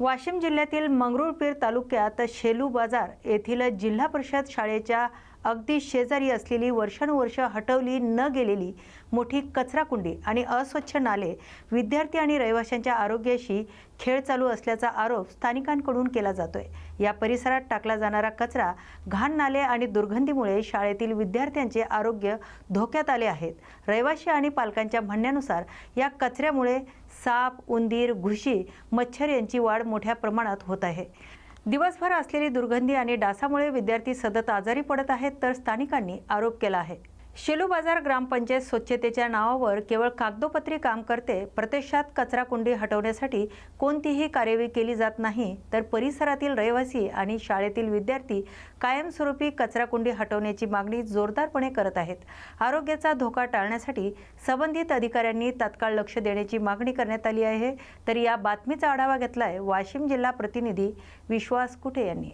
वाशिम जिल्ह्यातील मंगरुळपीर तालुक्यात शेलू बाजार येथील जिल्हा परिषद शाळेच्या अगदी शेजारी असलेली वर्षानुवर्ष हटवली न गेलेली मोठी कचराकुंडी आणि अस्वच्छ नाले विद्यार्थी आणि रहिवाशांच्या आरोग्याशी खेळ चालू असल्याचा आरोप स्थानिकांकडून केला जातोय. या परिसरात टाकला जाणारा कचरा घाण नाले आणि दुर्गंधीमुळे शाळेतील विद्यार्थ्यांचे आरोग्य धोक्यात आले आहेत. रहिवाशी आणि पालकांच्या म्हणण्यानुसार या कचऱ्यामुळे साप उंदीर घुशी मच्छर यांची वाढ मोठ्या प्रमाणात होत आहे. दिवसभर असलेली दुर्गंधी आणि डासामुळे विद्यार्थी सतत आजारी पडत आहेत तर स्थानिकांनी आरोप केला आहे. शेलू बाजार ग्रामपंचायत स्वच्छतेच्या नावावर केवळ कागदोपत्री काम करते प्रत्यक्षात कचराकुंडी हटवण्यासाठी कोणतीही कार्यवाही केली जात नाही तर परिसरातील रहिवासी आणि शाळेतील विद्यार्थी कायमस्वरूपी कचराकुंडी हटवण्याची मागणी जोरदारपणे करत आहेत. आरोग्याचा धोका टाळण्यासाठी संबंधित अधिकाऱ्यांनी तात्काळ लक्ष देण्याची मागणी करण्यात आली आहे. तर या बातमीचा आढावा घेतलाय वाशिम जिल्हा प्रतिनिधी विश्वास कुठे यांनी.